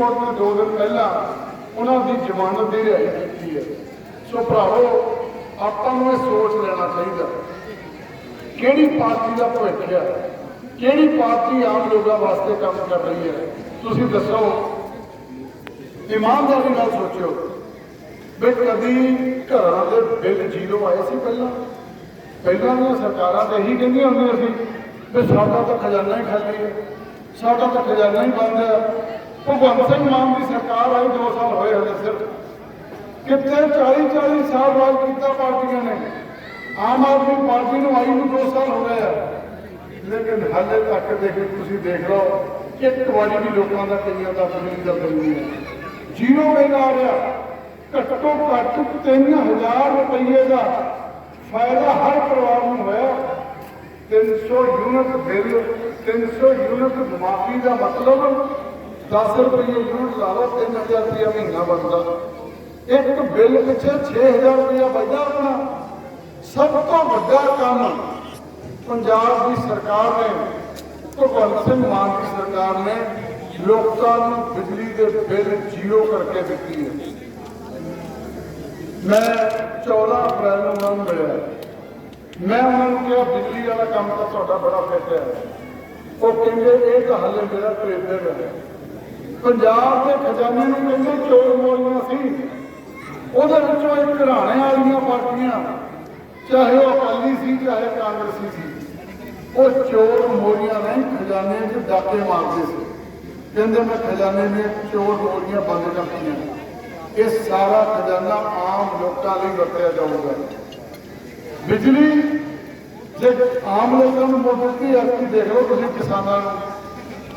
Court ਨੇ ਦੋ ਦਿਨ ਪਹਿਲਾਂ ਉਹਨਾਂ ਦੀ ਜ਼ਮਾਨਤ ਦੀ ਰਿਹਾਈ ਕੀਤੀ ਹੈ। ਸੋ ਭਰਾਵੋ, ਆਪਾਂ ਨੂੰ ਇਹ ਸੋਚ ਲੈਣਾ ਚਾਹੀਦਾ ਕਿਹੜੀ ਪਾਰਟੀ ਦਾ ਭਵਿੱਖ ਹੈ, ਕਿਹੜੀ ਪਾਰਟੀ ਆਮ ਲੋਕਾਂ ਵਾਸਤੇ ਕੰਮ ਕਰ ਰਹੀ ਹੈ। ਤੁਸੀਂ ਦੱਸੋ, ਇਮਾਨਦਾਰੀ ਨਾਲ ਸੋਚਿਓ। ਵੀ ਕਦੀ ਘਰਾਂ ਦੇ ਬਿੱਲ ਜ਼ੀਰੋ ਆਏ ਸੀ ਪਹਿਲਾਂ? ਪਹਿਲਾਂ ਦੀਆਂ ਸਰਕਾਰਾਂ ਤੇ ਇਹੀ ਕਹਿੰਦੀਆਂ ਹੁੰਦੀਆਂ ਸੀ ਵੀ ਸਾਡਾ ਤਾਂ ਖਜ਼ਾਨਾ ਹੀ ਖਾਲੀ ਹੈ, ਸਾਡਾ ਤਾਂ ਖਜ਼ਾਨਾ ਹੀ ਬੰਦ ਹੈ। ਭਗਵੰਤ ਸਿੰਘ ਮਾਨ ਦੀ ਸਰਕਾਰ ਆਈ 2 ਸਾਲ ਹੋਏ ਹਲੇ ਸਿਰਫ। ਕਿੱਥੇ 40 40 ਸਾਲ ਰਾਜ ਕੀਤਾ ਪਾਰਟੀਆਂ ਨੇ। ਆਮ ਆਦਮੀ ਪਾਰਟੀ ਨੂੰ ਆਈ ਨੂੰ 2 ਸਾਲ ਹੋ ਗਏ ਆ। ਲੇਕਿਨ ਹਾਲੇ ਤੱਕ ਦੇਖ, ਤੁਸੀਂ ਦੇਖ ਲਓ, ਇੱਕ ਵਾਰੀ ਵੀ ਲੋਕਾਂ ਦਾ ਕਈਆਂ ਦਾ ਬਿਜਲੀ ਦਾ ਨਹੀਂ ਹੈ ਜ਼ੀਰੋ ਬਿੱਲ ਆ ਰਿਹਾ। ਘੱਟੋ ਘੱਟ 3000 ਰੁਪਏ ਦਾ ਫਾਇਦਾ ਹਰ ਪਰਿਵਾਰ ਨੂੰ ਹੋਇਆ। 300 ਯੂਨਿਟ ਬਿੱਲ 300 ਯੂਨਿਟ ਮਾਫੀ ਦਾ ਮਤਲਬ 10 ਰੁਪਏ ਯੂਨਿਟ ਲਾ ਲਓ 3000 ਰੁਪਏ ਮਹੀਨਾ ਬਣਦਾ। ਇੱਕ ਬਿੱਲ ਪਿੱਛੇ 6000 ਰੁਪਏ ਬਚਦਾ ਆਪਣਾ। ਸਭ ਤੋਂ ਵੱਡਾ ਕੰਮ ਪੰਜਾਬ ਦੀ ਸਰਕਾਰ ਨੇ, ਭਗਵੰਤ ਸਿੰਘ ਮਾਨ ਦੀ ਸਰਕਾਰ ਨੇ ਲੋਕਾਂ ਨੂੰ ਬਿਜਲੀ ਦੇ ਬਿੱਲ ਜ਼ੀਰੋ ਕਰਕੇ ਦਿੱਤੀ ਹੈ। ਮੈਂ 14 ਅਪ੍ਰੈਲ ਨੂੰ ਉਹਨਾਂ ਨੂੰ ਮਿਲਿਆ। ਮੈਂ ਉਹਨਾਂ ਨੂੰ ਕਿਹਾ, ਬਿਜਲੀ ਵਾਲਾ ਕੰਮ ਤਾਂ ਤੁਹਾਡਾ ਬੜਾ ਫਿੱਟ ਹੈ। ਉਹ ਕਹਿੰਦੇ, ਇਹ ਤਾਂ ਹੱਲੇ ਮੇਰਾ ਟ੍ਰੇਡਰ ਹੈ। ਪੰਜਾਬ ਦੇ ਖਜ਼ਾਨੇ ਨੂੰ ਕਹਿੰਦੇ ਚੋਰ ਮੋਰੀਆਂ ਸੀ। ਉਹਦੇ ਵਿੱਚੋਂ ਇੱਕ ਘਰਾਣੇ ਵਾਲੀਆਂ ਪਾਰਟੀਆਂ, ਚਾਹੇ ਉਹ ਅਕਾਲੀ ਸੀ, ਚਾਹੇ ਕਾਂਗਰਸੀ ਸੀ, ਉਹ ਚੋਰ ਮੋਰੀਆਂ ਨੇ ਖਜ਼ਾਨੇ 'ਚ ਡਾਕੇ ਮਾਰਦੇ ਸੀ। ਕਹਿੰਦੇ ਮੈਂ ਖਜ਼ਾਨੇ ਦੀਆਂ ਚੋਰ ਮੋਰੀਆਂ ਬੰਦ ਕਰਤੀਆਂ। ਇਹ ਸਾਰਾ ਖਜ਼ਾਨਾ ਆਮ ਲੋਕਾਂ ਲਈ ਵਰਤਿਆ ਜਾਊਗਾ। ਬਿਜਲੀ, ਜੇ ਆਮ ਲੋਕਾਂ ਨੂੰ ਮੋਟਰ ਦੀ ਅਰਥੀ ਦੇਖ ਲਓ, ਤੁਸੀਂ ਕਿਸਾਨਾਂ ਨੂੰ